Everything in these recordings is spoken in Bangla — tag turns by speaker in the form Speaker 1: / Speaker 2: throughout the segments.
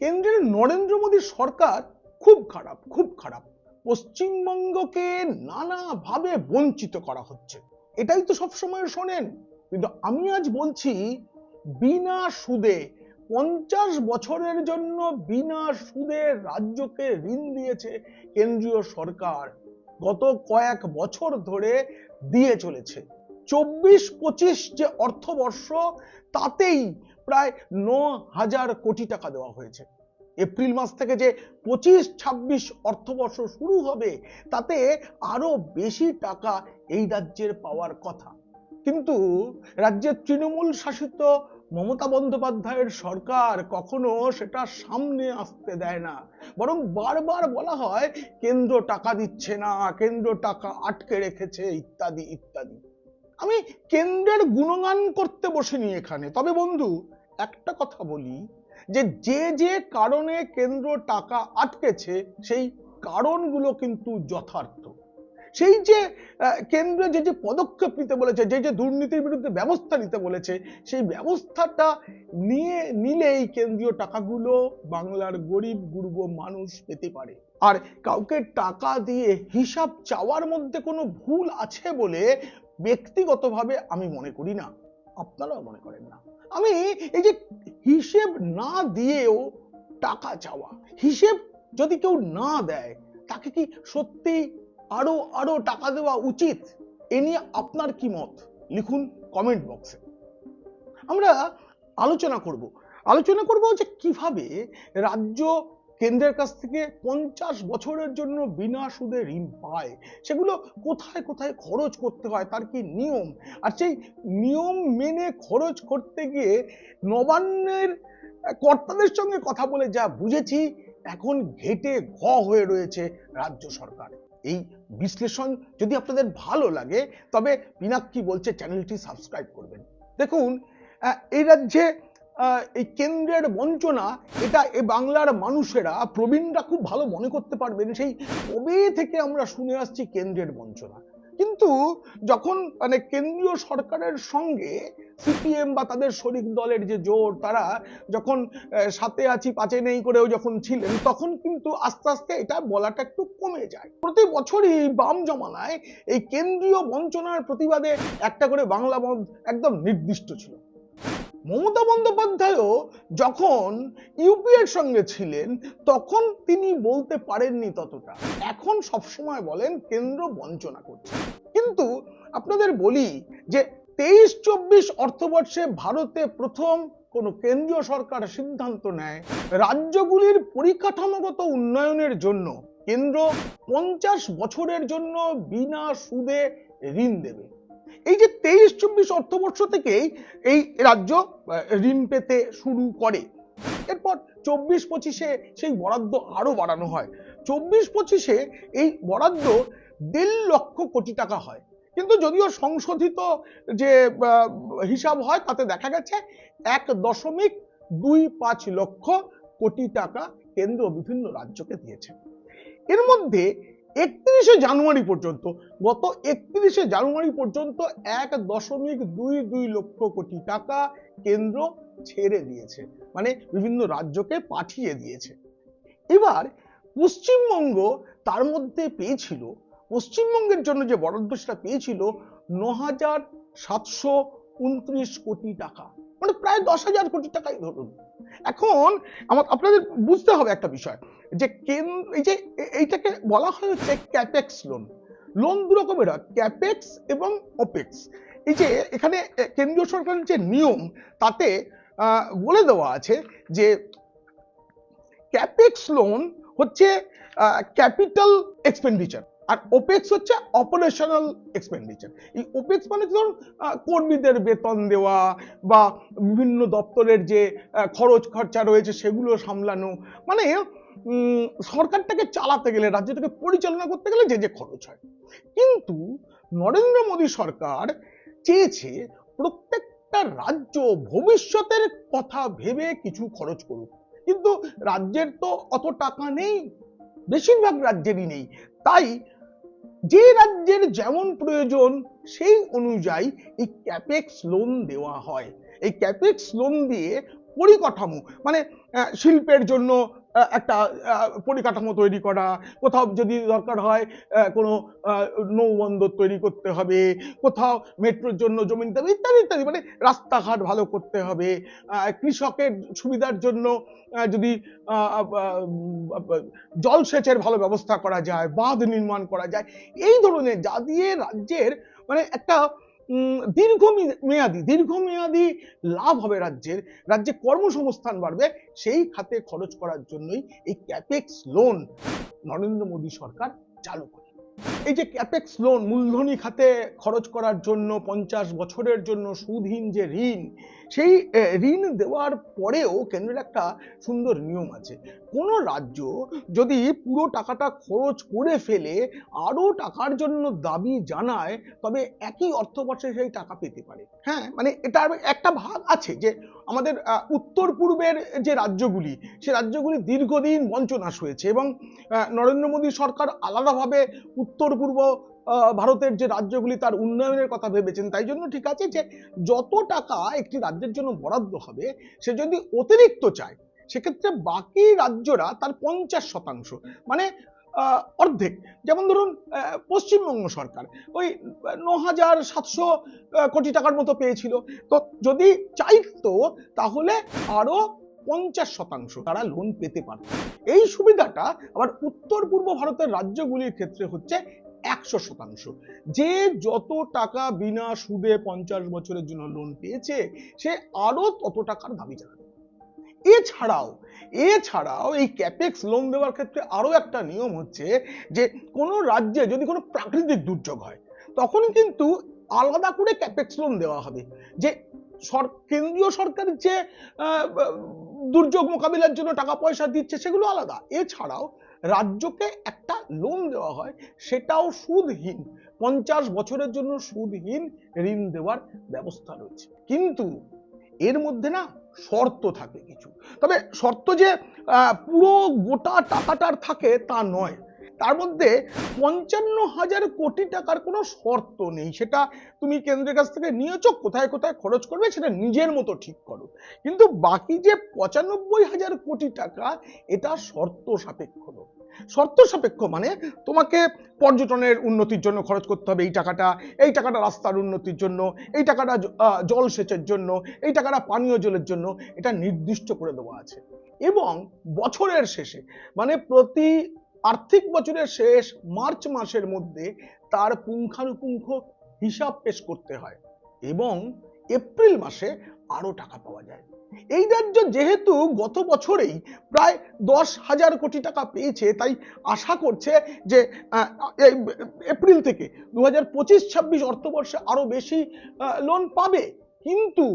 Speaker 1: কেন্দ্রের নরেন্দ্র মোদী সরকার খুব খারাপ খুব খারাপ। পশ্চিমবঙ্গকে নানাভাবে বঞ্চিত করা হচ্ছে। এটাই তো সবসময় শোনেন। কিন্তু আমি আজ বলছি, বিনা সুদে, পঞ্চাশ বছরের জন্য বিনা সুদে রাজ্যকে ঋণ দিয়েছে কেন্দ্রীয় সরকার। গত কয়েক বছর ধরে দিয়ে চলেছে। চব্বিশ পঁচিশ যে অর্থবর্ষ, তাতেই প্রায় ন হাজার কোটি টাকা দেওয়া হয়েছে। এপ্রিল মাস থেকে যে পঁচিশ ছাব্বিশ অর্থবর্ষ শুরু হবে, তাতে আরও বেশি টাকা এই রাজ্যের পাওয়ার কথা। কিন্তু রাজ্যের তৃণমূল শাসিত মমতা বন্দ্যোপাধ্যায়ের সরকার কখনো সেটা সামনে আসতে দেয় না। বরং বারবার বলা হয়, কেন্দ্র টাকা দিচ্ছে না, কেন্দ্র টাকা আটকে রেখেছে, ইত্যাদি ইত্যাদি। আমি কেন্দ্রের গুণগান করতে বসিনি এখানে। তবে বন্ধু, একটা কথা বলি, যে যে যে কারণে কেন্দ্র টাকা আটকেছে, সেই কারণগুলো কিন্তু যথার্থ। সেই যে কেন্দ্র যে যে পদক্ষেপ নিতে বলেছে, যে যে দুর্নীতির বিরুদ্ধে ব্যবস্থা নিতে বলেছে, সেই ব্যবস্থাটা নিয়ে নিলেই কেন্দ্রীয় টাকাগুলো বাংলার গরিব গুরব মানুষ পেতে পারে। আর কাউকে টাকা দিয়ে হিসাব চাওয়ার মধ্যে কোনো ভুল আছে বলে ব্যক্তিগতভাবে আমি মনে করি না। আপনারাও মনে করেন না। আমি এই যে হিসেব না দিয়েও টাকা চাওয়া, হিসেব যদি কেউ না দেয়, তাকে কি সত্যি আরও আরও টাকা দেওয়া উচিত? এ নিয়ে আপনার কি মত? লিখুন কমেন্ট বক্সে আমরা আলোচনা করব। আলোচনা করব যে কীভাবে রাজ্য কেন্দ্রের কাছ থেকে পঞ্চাশ বছরের জন্য বিনা সুদে ঋণ পায়। সেগুলো কোথায় কোথায় খরচ করতে হয়, তার কি নিয়ম? আর সেই নিয়ম মেনে খরচ করতে গিয়ে নবান্নের কর্তাদের সঙ্গে কথা বলে যা বুঝেছি, এখন ঘেটে ঘ হয়ে রয়েছে রাজ্য সরকার। এই বিশ্লেষণ যদি আপনাদের ভালো লাগে, তবে পিনাক্কি বলছে চ্যানেলটি সাবস্ক্রাইব করবেন। দেখুন এই রাজ্যে এই কেন্দ্রের বঞ্চনা, এটা এ বাংলার মানুষেরা, প্রবীণরা খুব ভালো মনে করতে পারবেন। সেই কবে থেকে আমরা শুনে আসছি কেন্দ্রের বঞ্চনা? কিন্তু যখন মানে কেন্দ্রীয় সরকারের সঙ্গে সিপিএম বা তাদের শরিক দলের যে জোর তারা যখন সাথে আছি, পাঁচে নেই করেও যখন ছিলেন, তখন কিন্তু আস্তে আস্তে এটা বলাটা একটু কমে যায়। প্রতি বছরই বাম জমানায় এই কেন্দ্রীয় বঞ্চনার প্রতিবাদে একটা করে বাংলা বন্ধ একদম নির্দিষ্ট ছিল। মমতা বন্দ্যোপাধ্যায়ও যখন ইউপিএর সঙ্গে ছিলেন, তখন তিনি বলতে পারেননি ততটা। এখন সবসময় বলেন কেন্দ্র বঞ্চনা করছে। কিন্তু আপনাদের বলি যে তেইশ চব্বিশ অর্থবর্ষে ভারতে প্রথম কোন কেন্দ্রীয় সরকার সিদ্ধান্ত নেয় রাজ্যগুলির পরিকাঠামোগত উন্নয়নের জন্য। কেন্দ্র পঞ্চাশ বছরের জন্য বিনা সুদে ঋণ দেবে। এই যে তেইশ, চব্বিশ অর্থবর্ষ থেকেই এই রাজ্য ঋণ পেতে শুরু করে। এরপর চব্বিশ পঁচিশে সেই বরাদ্দ আরও বাড়ানো হয়। চব্বিশ পঁচিশে এই বরাদ্দ দেড় লক্ষ কোটি টাকা হয়। কিন্তু যদিও সংশোধিত যে হিসাব হয়, তাতে দেখা গেছে এক দশমিক দুই পাঁচ লক্ষ কোটি টাকা কেন্দ্র বিভিন্ন রাজ্যকে দিয়েছে। এর মধ্যে একত্রিশে জানুয়ারি পর্যন্ত, গত একত্রিশে জানুয়ারি পর্যন্ত এক দশমিক দুই দুই লক্ষ কোটি টাকা কেন্দ্র ছেড়ে দিয়েছে মানে বিভিন্ন রাজ্যকে পাঠিয়ে দিয়েছে। এবার পশ্চিমবঙ্গ তার মধ্যে পেয়েছিল, পশ্চিমবঙ্গের জন্য যে বরাদ্দ সেটা পেয়েছিল ন হাজার সাতশো উনত্রিশ কোটি টাকা। মানে প্রায় দশ হাজার কোটি টাকাই ধরুন। এখন আমার আপনাদের বুঝতে হবে একটা বিষয়, যে কেন্দ্র এই যে এইটাকে বলা হয় হচ্ছে ক্যাপেক্স লোন লোন দু রকমের হয় ক্যাপেক্স এবং ওপেক্স এই যে এখানে কেন্দ্রীয় সরকারের যে নিয়ম, তাতে বলে দেওয়া আছে যে ক্যাপেক্স লোন হচ্ছে ক্যাপিটাল এক্সপেন্ডিচার আর ওপেক্স হচ্ছে অপারেশনাল এক্সপেন্ডিচার এই ওপেক্স মানে ধরুন কর্মীদের বেতন দেওয়া বা বিভিন্ন দপ্তরের যে খরচ খরচা রয়েছে সেগুলো সামলানো। মানে সরকারটাকে চালাতে গেলে, রাজ্যটাকে পরিচালনা করতে গেলে যে যে খরচ হয়। কিন্তু নরেন্দ্র মোদী সরকার চেয়েছে প্রত্যেকটা রাজ্য ভবিষ্যতের কথা ভেবে কিছু খরচ করুক। কিন্তু রাজ্যের তো অত টাকা নেই, বেশিরভাগ রাজ্যেরই নেই। তাই যে রাজ্যের যেমন প্রয়োজন, সেই অনুযায়ী এই ক্যাপেক্স লোন দেওয়া হয়। এই ক্যাপেক্স লোন দিয়ে পরিকাঠামো মানে শিল্পের জন্য একটা পরিকাঠামো তৈরি করা। কোথাও যদি দরকার হয় কোনো নৌবন্দর তৈরি করতে হবে, কোথাও মেট্রোর জন্য জমি নিতে হবে, ইত্যাদি ইত্যাদি। মানে রাস্তাঘাট ভালো করতে হবে। কৃষকের সুবিধার জন্য যদি জলসেচের ভালো ব্যবস্থা করা যায়, বাঁধ নির্মাণ করা যায়, এই ধরনের যা দিয়ে রাজ্যের মানে একটা দীর্ঘ মেয়াদি দীর্ঘমেয়াদী লাভ হবে রাজ্যের। রাজ্যে কর্মসংস্থান বাড়বে, সেই খাতে খরচ করার জন্যই এই ক্যাপেক্স লোন নরেন্দ্র মোদী সরকার চালু করে। এই যে ক্যাপেক্স লোন মূলধনী খাতে খরচ করার জন্য, পঞ্চাশ বছরের জন্য সুদহীন যে ঋণ, সেই ঋণ দেওয়ার পরেও কেন্দ্রের একটা সুন্দর নিয়ম আছে। কোনো রাজ্য যদি পুরো টাকাটা খরচ করে ফেলে, আরও টাকার জন্য দাবি জানায়, তবে একই অর্থবর্ষে সেই টাকা পেতে পারে। হ্যাঁ মানে এটার একটা ভাগ আছে যে, আমাদের উত্তর পূর্বের যে রাজ্যগুলি, সে রাজ্যগুলি দীর্ঘদিন বঞ্চনাশ হয়েছে এবং নরেন্দ্র মোদী সরকার আলাদাভাবে উত্তর পূর্ব ভারতের যে রাজ্যগুলি তার উন্নয়নের কথা ভেবেছেন, তাই জন্য ঠিক আছে যে যত টাকা একটি রাজ্যের জন্য বরাদ্দ হবে, সে যদি অতিরিক্ত চায়, সেক্ষেত্রে বাকি রাজ্যরা তার পঞ্চাশ শতাংশ মানে অর্ধেক। যেমন ধরুন পশ্চিমবঙ্গ সরকার ওই ন হাজার সাতশো কোটি টাকার মতো পেয়েছিল। তো যদি চাইতো, তাহলে আরও পঞ্চাশ শতাংশ তারা লোন পেতে পারত। এই সুবিধাটা আবার উত্তর পূর্ব ভারতের রাজ্যগুলির ক্ষেত্রে হচ্ছে একশো শতাংশ। যে যত টাকা বিনা সুদে পঞ্চাশ বছরের জন্য লোন পেয়েছে, সে আরও তত টাকার দাবি জানাবে। এছাড়াও এছাড়াও এই ক্যাপেক্স লোন দেওয়ার ক্ষেত্রে আরও একটা নিয়ম হচ্ছে যে কোনো রাজ্যে যদি কোনো প্রাকৃতিক দুর্যোগ হয়, তখন কিন্তু আলাদা করে ক্যাপেক্স লোন দেওয়া হবে। যে কেন্দ্রীয় সরকারের যে দুর্যোগ মোকাবিলার জন্য টাকা পয়সা দিচ্ছে, সেগুলো আলাদা। এছাড়াও রাজ্যকে একটা লোন দেওয়া হয়, সেটাও সুদহীন। পঞ্চাশ বছরের জন্য সুদহীন ঋণ দেওয়ার ব্যবস্থা রয়েছে। কিন্তু এর মধ্যে না শর্ত থাকে কিছু। তবে শর্ত যে পুরো গোটা টাকাটার থাকে তা নয়। তার মধ্যে পঞ্চান্ন হাজার কোটি টাকার কোনো শর্ত নেই। সেটা তুমি কেন্দ্রের কাছ থেকে নিয়েছো, কোথায় কোথায় খরচ করবে সেটা নিজের মতো ঠিক করো। কিন্তু বাকি যে পঁচানব্বই হাজার কোটি টাকা, এটা শর্ত সাপেক্ষ। শর্ত সাপেক্ষ মানে তোমাকে পর্যটনের উন্নতির জন্য খরচ করতে হবে এই টাকাটা এই টাকাটা রাস্তার উন্নতির জন্য, এই টাকাটা জলসেচের জন্য, এই টাকাটা পানীয় জলের জন্য, এটা নির্দিষ্ট করে দেওয়া আছে। এবং বছরের শেষে মানে প্রতি আর্থিক বছরের শেষ মার্চ মাসের মধ্যে তার পুঙ্খানুপুঙ্খ হিসাব পেশ করতে হয় এবং এপ্রিল মাসে আরও টাকা পাওয়া যায়। এই রাজ্য যেহেতু গত বছরেই প্রায় দশ হাজার কোটি টাকা পেয়েছে, তাই আশা করছে যে এপ্রিল থেকে দু হাজার পঁচিশ ছাব্বিশ অর্থবর্ষে আরও বেশি লোন পাবে। কিন্তু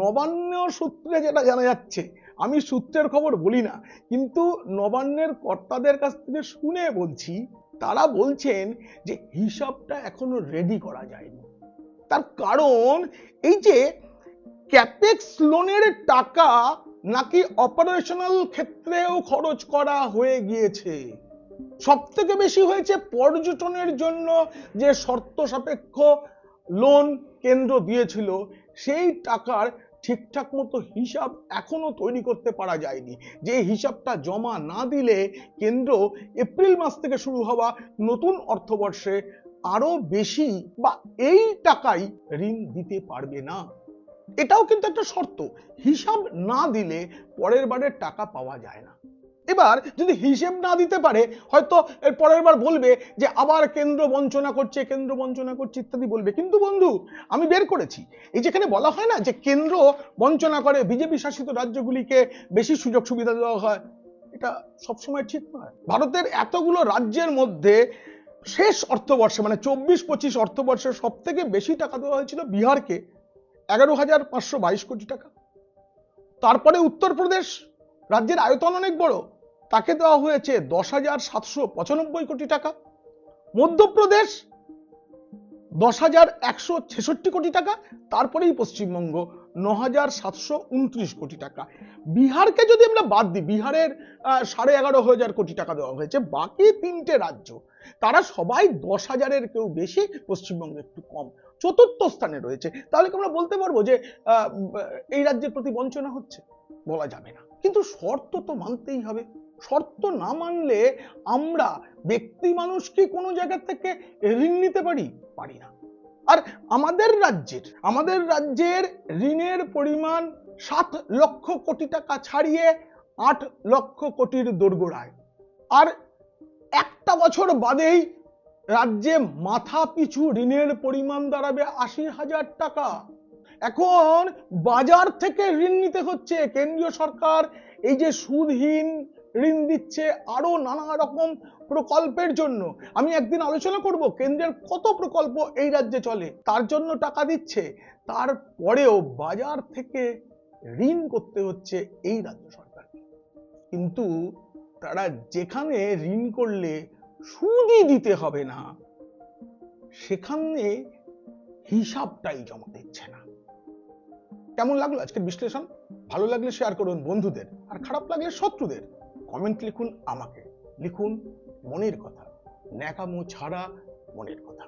Speaker 1: নবান্ন সূত্রে যেটা জানা যাচ্ছে আমি সূত্রের খবর বলি না, কিন্তু নবান্নের কর্তাদের কাছ থেকে শুনে বলছি, তারা বলছেন যে হিসাবটা এখনও রেডি করা যায়নি। তার কারণ এই যে ক্যাপেক্স লোনের টাকা নাকি অপারেশনাল ক্ষেত্রেও খরচ করা হয়ে গিয়েছে। সব থেকে বেশি হয়েছে পর্যটনের জন্য যে শর্ত সাপেক্ষ লোন কেন্দ্র দিয়েছিল, সেই টাকার ঠিকঠাক মতো হিসাব এখনও তৈরি করতে পারা যায়নি। যে হিসাবটা জমা না দিলে কেন্দ্র এপ্রিল মাস থেকে শুরু হওয়া নতুন অর্থবর্ষে আরও বেশি বা এই টাকাই ঋণ দিতে পারবে না। এটাও কিন্তু একটা শর্ত। হিসাব না দিলে পরের বারের টাকা পাওয়া যায় না। এবার যদি হিসেব না দিতে পারে, হয়তো এর পরের বার বলবে যে আবার কেন্দ্র বঞ্চনা করছে, কেন্দ্র বঞ্চনা করছে ইত্যাদি বলবে। কিন্তু বন্ধু, আমি বের করেছি। এই যেখানে বলা হয় না যে কেন্দ্র বঞ্চনা করে বিজেপি শাসিত রাজ্যগুলিকে বেশি সুযোগ সুবিধা দেওয়া হয়, এটা সবসময় ঠিক নয়। ভারতের এতগুলো রাজ্যের মধ্যে শেষ অর্থবর্ষে মানে চব্বিশ, পঁচিশ অর্থবর্ষে সব থেকে বেশি টাকা দেওয়া হয়েছিল বিহারকে, এগারো হাজার পাঁচশো বাইশ কোটি টাকা। তারপরে উত্তরপ্রদেশ, রাজ্যের আয়তন অনেক বড়। তাকে দেওয়া হয়েছে দশ হাজার সাতশো পঁচানব্বই কোটি টাকা। মধ্যপ্রদেশ দশ হাজার একশো ছেষট্টি কোটি টাকা, তারপরেই পশ্চিমবঙ্গ ন হাজার সাতশো উনত্রিশ কোটি টাকা। বিহারকে যদি আমরা বাদ দিই, বিহারের সাড়ে এগারো হাজার কোটি টাকা দেওয়া হয়েছে বাকি তিনটে রাজ্য। তারা সবাই দশ হাজারের কেউ বেশি, পশ্চিমবঙ্গে একটু কম। চতুর্থ স্থানে রয়েছে। তাহলে কি আমরা বলতে পারব যে এই রাজ্যের প্রতি বঞ্চনা হচ্ছে? বলা যাবে না। কিন্তু শর্ত তো মানতেই হবে। শর্ত না মানলে আমরা ব্যক্তি মানুষ কি কোনো জায়গা থেকে ঋণ নিতে পারি? পারি না। আর আমাদের রাজ্যের আমাদের রাজ্যের ঋণের পরিমাণ সাত লক্ষ কোটি টাকা ছাড়িয়ে আট লক্ষ কোটির দোরগোড়ায়। আর একটা বছর বাদেই রাজ্যে মাথা পিছু ঋণের পরিমাণ দাঁড়াবে আশি হাজার টাকা। এখন বাজার থেকে ঋণ নিতে হচ্ছে। কেন্দ্রীয় সরকার এই যে সুদহীন ঋণ দিচ্ছে আরও নানা রকম প্রকল্পের জন্য। আমি একদিন আলোচনা করব কেন্দ্রের কত প্রকল্প এই রাজ্যে চলে, তার জন্য টাকা দিচ্ছে। তারপরেও বাজার থেকে ঋণ করতে হচ্ছে এই রাজ্য সরকারকে। কিন্তু তারা যেখানে ঋণ করলে সুদই দিতে হবে না, সেখানে হিসাবটাই জমা দিচ্ছে না। কেমন লাগল আজকের বিশ্লেষণ? ভালো লাগলে শেয়ার করুন বন্ধুদের, আর খারাপ লাগলে শত্রুদের। কমেন্ট লিখুন আমাকে। লিখুন মনের কথা। ন্যাকামো ছাড়া মনের কথা।